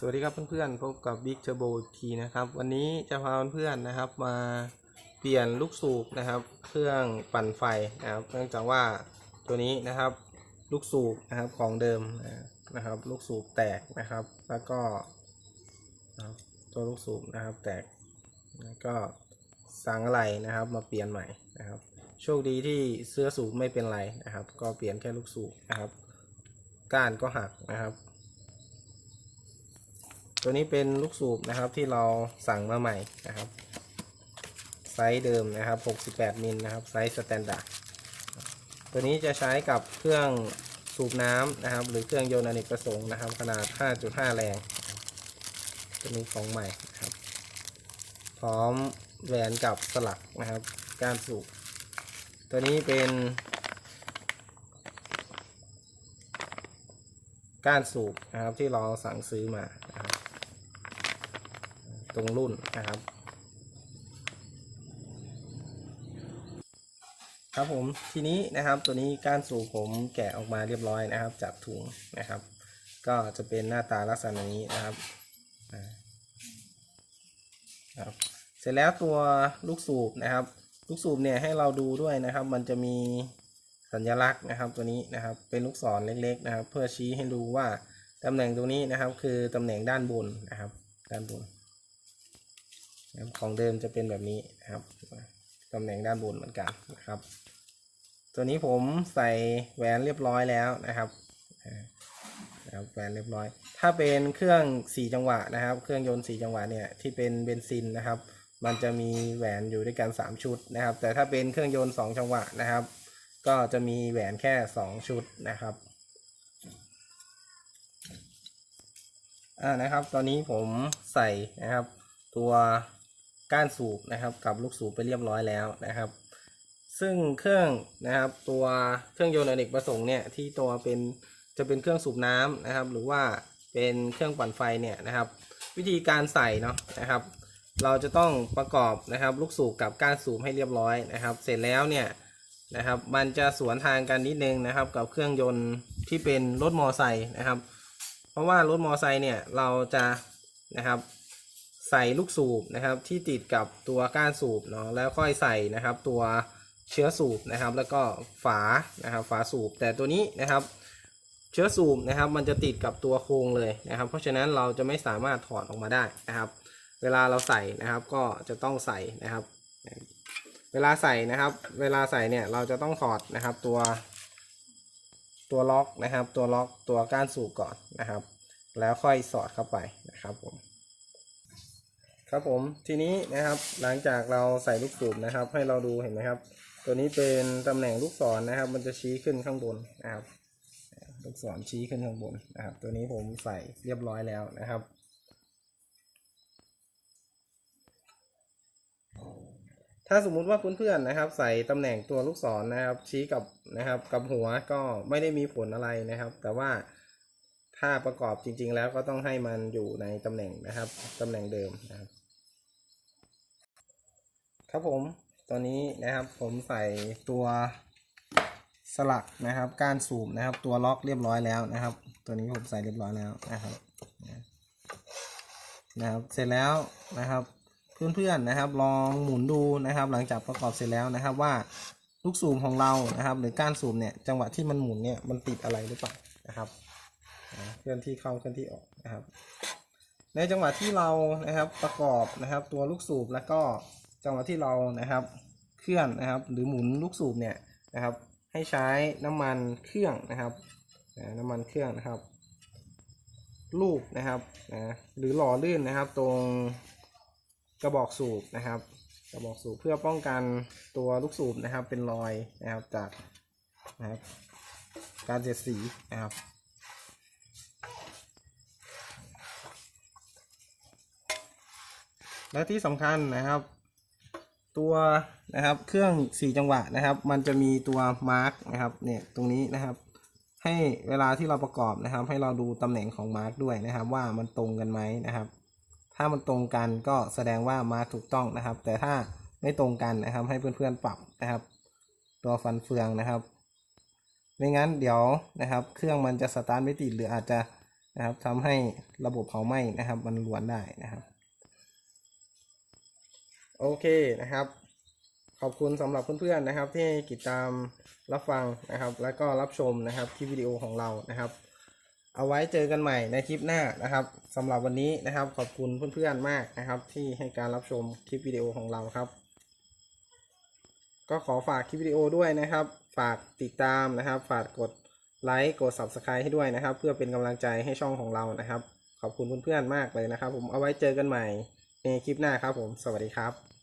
สวัสดีครับเพื่อนๆพบกับ Big Turbo อีกทีนะครับ วันนี้จะพาเพื่อนๆนะครับ มาเปลี่ยนลูกสูบนะครับ เครื่องปั่นไฟนะครับ เนื่องจากว่าตัวนี้นะครับ ลูกสูบนะครับของเดิมนะครับ ลูกสูบแตกนะครับ แล้วก็ตัวลูกสูบนะครับ แตกแล้วก็สั่งอะไรนะครับ มาเปลี่ยนใหม่นะครับ โชคดีที่เสื้อสูบไม่เป็นไรนะครับ ก็เปลี่ยนแค่ลูกสูบนะครับ ก้านก็หักนะครับ ตัวนี้เป็นลูกสูบนะครับที่เราสั่งมาใหม่นะครับไซส์เดิมนะครับ 68 มิลนะครับไซส์สแตนดาร์ดตัวนี้จะใช้กับเครื่องสูบน้ำนะครับ หรือเครื่องยนต์อเนกประสงค์นะครับ ขนาด 5.5 แรงตัวนี้ของใหม่นะครับ พร้อมแหวนกับสลักนะครับ การสูบตัวนี้เป็นก้านสูบนะครับที่เราสั่งซื้อมา ตรงรุ่นนะครับ ครับผมทีนี้นะครับตัวนี้ก้านสูบผมแกะออกมาเรียบร้อยนะครับ จากถุงนะครับ ก็จะเป็นหน้าตาลักษณะนี้นะครับอ่าครับเสร็จแล้วตัวลูกสูบนะครับ ลูกสูบเนี่ยให้เราดูด้วยนะครับ มันจะมีสัญลักษณ์นะครับตัวนี้นะครับเป็นลูกศรเล็กๆนะครับ เพื่อชี้ให้ดูว่าตำแหน่งตรงนี้นะครับ คือตำแหน่งด้านบนนะครับ ด้านบน ของเดิมจะเป็นแบบนี้นะครับตำแหน่งด้านบนเหมือนกันนะครับ ตัวนี้ผมใส่แหวนเรียบร้อยแล้วนะครับนะครับแหวนเรียบร้อย ถ้าเป็นเครื่องสี่จังหวะนะครับ เครื่องยนต์สี่จังหวะเนี่ยที่เป็นเบนซินนะครับ มันจะมีแหวนอยู่ด้วยกันสามชุดนะครับ แต่ถ้าเป็นเครื่องยนต์สองจังหวะนะครับ ก็จะมีแหวนแค่สองชุดนะครับอ่านะครับ ตอนนี้ผมใส่นะครับ ตัว ก้านสูบนะครับกับลูกสูบไปเรียบร้อยแล้วนะครับ ซึ่งเครื่องนะครับตัวเครื่องยนต์อเนกประสงค์เนี่ยที่ตัวเป็นจะเป็นเครื่องสูบน้ำนะครับ หรือว่าเป็นเครื่องปั่นไฟเนี่ยนะครับ วิธีการใส่เนาะนะครับ เราจะต้องประกอบนะครับลูกสูบกับก้านสูบให้เรียบร้อยนะครับ เสร็จแล้วเนี่ยนะครับมันจะสวนทางกันนิดนึงนะครับ กับเครื่องยนต์ที่เป็นรถมอไซค์นะครับ เพราะว่ารถมอไซค์เนี่ยเราจะนะครับ ใส่ลูกสูบนะครับที่ติดกับตัวก้านสูบเนาะแล้วค่อยใส่นะครับตัวเชื้อสูบนะครับ แล้วก็ฝานะครับฝาสูบ แต่ตัวนี้นะครับ เชื้อสูบนะครับ มันจะติดกับตัวโครงเลยนะครับ เพราะฉะนั้นเราจะไม่สามารถถอดออกมาได้นะครับ เวลาเราใส่นะครับก็จะต้องใส่นะครับ เวลาใส่นะครับ เวลาใส่เนี่ยเราจะต้องถอดนะครับตัวตัวล็อกนะครับ ตัวล็อกตัวก้านสูบก่อนนะครับ แล้วค่อยสอดเข้าไปนะครับผม ครับผมทีนี้นะครับหลังจากเราใส่ลูกสูบนะครับ ให้เราดูเห็นไหมครับ ตัวนี้เป็นตำแหน่งลูกศรนะครับ มันจะชี้ขึ้นข้างบนนะครับ ลูกศรชี้ขึ้นข้างบนนะครับ ตัวนี้ผมใส่เรียบร้อยแล้วนะครับ ถ้าสมมุติว่าเพื่อนๆนะครับ ใส่ตำแหน่งตัวลูกศรนะครับ ชี้กับนะครับ กับหัวก็ไม่ได้มีผลอะไรนะครับ แต่ว่าถ้าประกอบจริง ๆ แล้วก็ต้องให้มันอยู่ในตำแหน่งนะครับตำแหน่งเดิมนะครับ ครับผมตอนนี้นะครับผมใส่ตัวสลักนะครับก้านสูบนะครับ ตัวล็อกเรียบร้อยแล้วนะครับ ตัวนี้ผมใส่เรียบร้อยแล้วนะครับนะครับเสร็จแล้วนะครับเพื่อนๆนะครับ ลองหมุนดูนะครับ หลังจากประกอบเสร็จแล้วนะครับว่าลูกสูบของเรานะครับ หรือก้านสูบเนี่ยจังหวะที่มันหมุนเนี่ยมันติดอะไรหรือเปล่านะครับเคลื่อนที่เข้าเคลื่อนที่ออกนะครับ ในจังหวะที่เรานะครับประกอบนะครับ ตัวลูกสูบแล้วก็ จังหวะที่เรานะครับเคลื่อนนะครับ หรือหมุนลูกสูบเนี่ยนะครับ ให้ใช้น้ำมันเครื่องนะครับน้ำมันเครื่องนะครับ ลูบนะครับนะหรือหล่อลื่นนะครับ ตรงกระบอกสูบนะครับ กระบอกสูบเพื่อป้องกันตัวลูกสูบนะครับ เป็นรอยนะครับจากนะครับการเสียดสีนะครับและที่สำคัญนะครับ ตัวนะครับ เครื่องสี่จังหวะนะครับ มันจะมีตัวมาร์กนะครับ เนี่ยตรงนี้นะครับ ให้เวลาที่เราประกอบนะครับ ให้เราดูตำแหน่งของมาร์กด้วยนะครับ ว่ามันตรงกันไหมนะครับ ถ้ามันตรงกันก็แสดงว่ามาร์กถูกต้องนะครับ แต่ถ้าไม่ตรงกันนะครับ ให้เพื่อนๆปรับนะครับ ตัวฟันเฟืองนะครับไม่งั้นเดี๋ยวนะครับ เครื่องมันจะสตาร์ทไม่ติดหรืออาจจะนะครับทำให้ระบบเผาไหม้นะครับ มันล้วนได้นะครับ โอเคนะครับ ขอบคุณสำหรับเพื่อนๆนะครับ ที่ติดตามรับฟังนะครับ และก็รับชมนะครับคลิปวิดีโอของเรานะครับ เอาไว้เจอกันใหม่ในคลิปหน้านะครับสำหรับวันนี้นะครับ ขอบคุณเพื่อนๆมากนะครับ ที่ให้การรับชมคลิปวิดีโอของเราครับ ก็ขอฝากคลิปวิดีโอด้วยนะครับ ฝากติดตามนะครับ ฝากกดไลค์กด Subscribe ให้ด้วยนะครับ เพื่อเป็นกำลังใจให้ช่องของเรานะครับ ขอบคุณเพื่อนๆมากเลยนะครับ ผมเอาไว้เจอกันใหม่ ในคลิปหน้าครับผม สวัสดีครับ